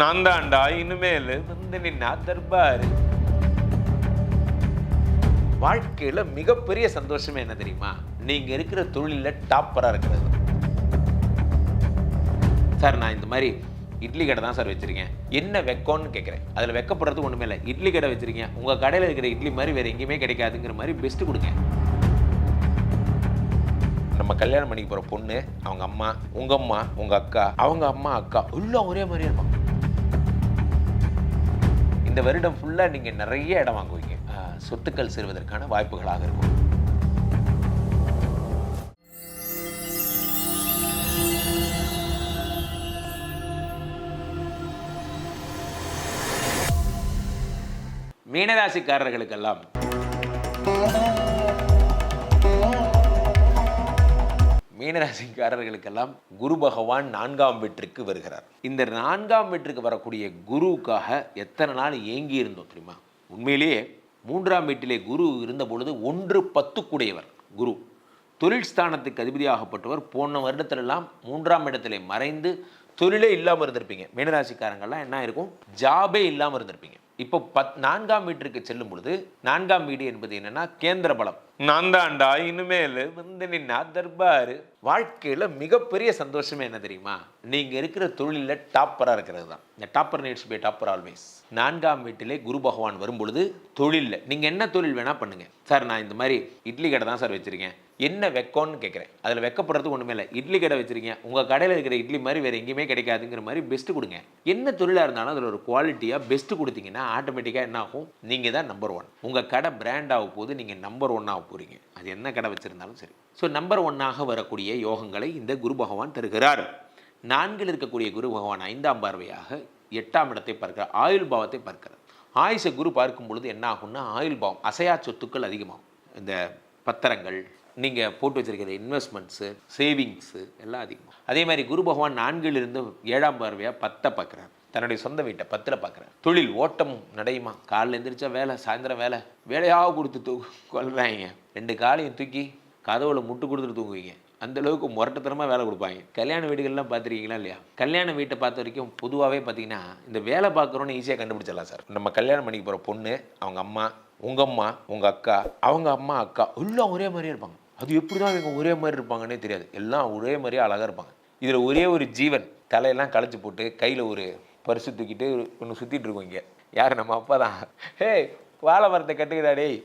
நான் தாண்டா இனிமேல் வந்து நின்னா தர்பாரு. வாழ்க்கையில மிகப்பெரிய சந்தோஷமே என்ன தெரியுமா? நீங்க இருக்கிற தொழில டாப்பரா இருக்கிறது. சார் நான் இந்த மாதிரி இட்லி கடை தான் சார் வச்சிருக்கேன். என்ன வெக்கம்னு கேட்குறேன் அதில் வெக்கப்படுறதுக்கு ஒன்றுமே இல்லை. இட்லி கடை வச்சிருக்கேன். உங்கள் கடையில் இருக்கிற இட்லி மாதிரி வேறு எங்கேயுமே கிடைக்காதுங்கிற மாதிரி பெஸ்ட்டு கொடுங்க. நம்ம கல்யாணம் பண்ணிக்க போகிற பொண்ணு அவங்க அம்மா உங்கள் அம்மா உங்கள் அக்கா அவங்க அம்மா அக்கா எல்லாம் ஒரே மாதிரியே இருப்பாங்க. இந்த வருடம் ஃபுல்லாக நீங்கள் நிறைய இடம் வாங்குவீங்க. சொத்துக்கள் சேருவதற்கான வாய்ப்புகளாக இருக்கும். மீனராசிக்காரர்களுக்கெல்லாம் மீனராசிக்காரர்களுக்கெல்லாம் குரு பகவான் நான்காம் வீட்டிற்கு வருகிறார். இந்த நான்காம் வீட்டிற்கு வரக்கூடிய குருவுக்காக எத்தனை நாள் ஏங்கி இருந்தோம் தெரியுமா? உண்மையிலேயே மூன்றாம் வீட்டிலே குரு இருந்த பொழுது ஒன்று பத்துக்குடையவர் குரு. தொழில் ஸ்தானத்துக்கு அதிபதியாகப்பட்டவர் போன வருடத்திலெல்லாம் மூன்றாம் இடத்திலே மறைந்து தொழிலே இல்லாமல் இருந்திருப்பீங்க. மீனராசிக்காரங்கள்லாம் என்ன இருக்கும் ஜாபே இல்லாமல் இருந்திருப்பீங்க. இப்போ பத் நான்காம் வீட்டிற்கு செல்லும் பொழுது நான்காம் வீடு என்பது என்னன்னா கேந்திர பலம் நான் தாண்டா இனிமேல் வந்து நின்னா தர்பாரு. வாழ்க்கையில் மிகப்பெரிய சந்தோஷமே என்ன தெரியுமா? நீங்கள் இருக்கிற தொழிலில் டாப்பராக இருக்கிறது தான். இந்த topper needs be topper always நான்காம் வீட்டிலே குரு பகவான் வரும் பொழுது தொழிலில். நீங்கள் என்ன தொழில் வேணால் பண்ணுங்கள் சார் நான் இந்த மாதிரி இட்லி கடை தான் சார் வச்சுருக்கேன். என்ன வெக்கம்னு கேட்குறேன் அதில் வெக்கப்படுறதுக்கு ஒன்றுமே இல்லை. இட்லி கடை வச்சுருக்கீங்க. உங்கள் கடையில் இருக்கிற இட்லி மாதிரி வேறு எங்கேயுமே கிடைக்காதுங்கிற மாதிரி பெஸ்ட்டு கொடுங்க. என்ன தொழிலாக இருந்தாலும் அதில் ஒரு குவாலிட்டியாக பெஸ்ட்டு கொடுத்தீங்கன்னா ஆட்டோமேட்டிக்காக என்ன ஆகும்? நீங்கள் தான் நம்பர் ஒன் உங்கள் கடை பிராண்ட் ஆக போது நீங்கள் நம்பர் ஒன்னாக போகிறீங்க அது என்ன கடை வச்சுருந்தாலும் சரி. ஸோ நம்பர் ஒன்னாக வரக்கூடிய யோகங்களை இந்த குரு பகவான் தருகிறார். நான்கில் இருக்கக்கூடிய குரு பகவான் ஐந்தாம் பார்வையாக எட்டாம் இடத்தை பார்க்கிறார் ஆயுள் பாவத்தை பார்க்கிறார். ஆயுஷ குரு பார்க்கும் பொழுது என்ன ஆகும்னா ஆயுள் பாவம் அசையா சொத்துக்கள் அதிகமாகும். இந்த பத்திரங்கள் நீங்கள் போட்டு வச்சிருக்கிற இன்வெஸ்ட்மெண்ட்ஸு சேவிங்ஸு எல்லாம் அதிகமாக அதே மாதிரி குரு பகவான் நான்கில் இருந்து ஏழாம் பார்வையாக பத்தை பார்க்குறார். தன்னுடைய சொந்த வீட்டை பத்தில் பார்க்குறார். தொழில் ஓட்டம் நடையுமா? காலைல எந்திரிச்சா வேலை சாயந்தரம் வேலை. வேலையாக கொடுத்து தூ கொள்றாங்க ரெண்டு காலையும் தூக்கி கதவுல முட்டு கொடுத்துட்டு தூங்குவீங்க. அந்த அளவுக்கு முரட்டுத்தனமாக வேலை கொடுப்பாங்க. கல்யாண வீடுகள்லாம் பார்த்துருக்கீங்களா இல்லையா? கல்யாண வீட்டை பார்த்த வரைக்கும் பொதுவாகவே பார்த்தீங்கன்னா இந்த வேலை பார்க்குறோன்னு ஈஸியாக கண்டுபிடிச்சிடலாம் சார். நம்ம கல்யாணம் பண்ணிக்க போகிற பொண்ணு அவங்க அம்மா உங்கள் அம்மா உங்கள் அக்கா அவங்க அம்மா அக்கா எல்லாம் ஒரே மாதிரியே இருப்பாங்க. அது எப்படி தான் இவங்க ஒரே மாதிரி இருப்பாங்கன்னே தெரியாது. எல்லாம் ஒரே மாதிரியே அழகாக இருப்பாங்க. இதில் ஒரே ஒரு ஜீவன் தலையெல்லாம் களைச்சி போட்டு கையில் ஒரு பரிசு தூக்கிட்டு ஒன்று சுற்றிட்டு இருக்கோம் இங்கே. யார்? நம்ம அப்பா தான். ஹே வாழை மரத்தை கட்டுக்கிறாடே டேய்?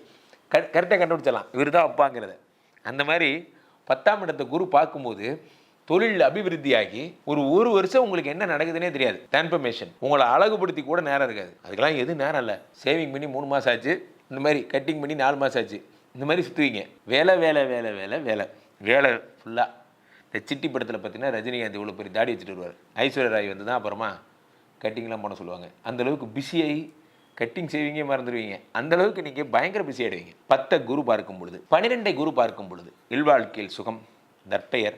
க கரெக்டாக கண்டுபிடிச்சலாம் இவர் தான் அப்பாங்கிறத. அந்த மாதிரி பத்தாம் இடத்தை குரு பார்க்கும்போது தொழில் அபிவிருத்தியாகி ஒரு ஒரு வருஷம் உங்களுக்கு என்ன நடக்குதுன்னே தெரியாது. டிரான்ஸ்ஃபர்மேஷன் உங்களை அழகுபடுத்தி கூட நேரம் இருக்காது. அதுக்கெல்லாம் எது நேரம் இல்லை. சேவிங் பண்ணி மூணு மாதம் ஆச்சு. இந்த மாதிரி கட்டிங் பண்ணி நாலு மாதம் ஆச்சு. இந்த மாதிரி சுற்றுவீங்க வேலை வேலை வேலை வேலை வேலை. வேலை ஃபுல்லாக இந்த சிட்டி படத்தில் பார்த்தீங்கன்னா ரஜினிகாந்த் இவ்வளோ பெரிய தாடி வச்சுட்டு வருவார். ஐஸ்வர்யா ராய் வந்து தான் அப்புறமா கட்டிங்லாம் பண்ண சொல்லுவாங்க. அந்த அளவுக்கு பிஸியாகி கட்டிங் சேவிங்கே மறந்துடுவீங்க. அந்தளவுக்கு நீங்கள் பயங்கர பிஸி ஆயிடுவீங்க. பத்தை குரு பார்க்கும் பொழுது பன்னிரெண்டை குரு பார்க்கும் பொழுது இல்வாழ்க்கையில் சுகம் நற்பெயர்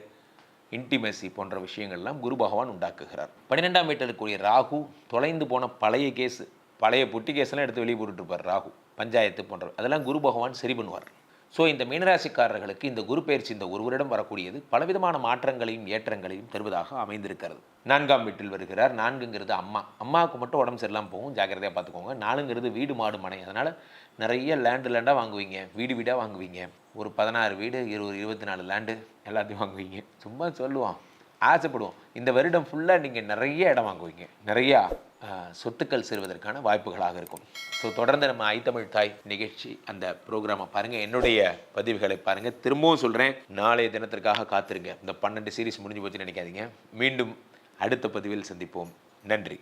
இன்டிமேசி போன்ற விஷயங்கள்லாம் குரு பகவான் உண்டாக்குகிறார். பன்னிரெண்டாம் வீட்டில் இருக்கக்கூடிய ராகு தொலைந்து போன பழைய கேஸ் பழைய புட்டி கேஸ்லாம் எடுத்து வெளியே போட்டுட்டு இருப்பார் ராகு பஞ்சாயத்து போன்ற அதெல்லாம் குரு பகவான் சரி பண்ணுவார். ஸோ இந்த மீனராசிக்காரர்களுக்கு இந்த குரு பயிற்சி இந்த ஒருவரிடம் வரக்கூடியது பலவிதமான மாற்றங்களையும் ஏற்றங்களையும் தருவதாக அமைந்திருக்கிறது. நான்காம் வீட்டில் வருகிறார். நான்குங்கிறது அம்மா. அம்மாவுக்கு மட்டும் உடம்பு சரியில்லாமல் போகும். ஜாக்கிரதையாக பார்த்துக்கோங்க. நாலுங்கிறது வீடு மாடு மனை. அதனால் நிறைய லேண்டு லேண்டாக வாங்குவீங்க. வீடு வீடாக வாங்குவீங்க. ஒரு பதினாறு வீடு இருபது இருபத்தி நாலு லேண்டு எல்லாத்தையும் வாங்குவீங்க. சும்மா சொல்லுவோம். ஆசைப்படுவோம். இந்த வருடம் ஃபுல்லாக நீங்கள் நிறைய இடம் வாங்குவீங்க. நிறையா. சொத்துக்கள் சேருவதற்கான வாய்ப்புகளாக இருக்கும். ஸோ தொடர்ந்து நம்ம ஐத்தமிழ் தாய் நிகழ்ச்சி அந்த ப்ரோக்ராமை பாருங்கள் என்னுடைய பதிவுகளை பாருங்கள் திரும்பவும் சொல்கிறேன் நாளைய தினத்திற்காக காத்திருங்க. இந்த பன்னெண்டு சீரிஸ் முடிஞ்சு போச்சுன்னு நினைக்காதீங்க. மீண்டும் அடுத்த பதிவில் சந்திப்போம். நன்றி.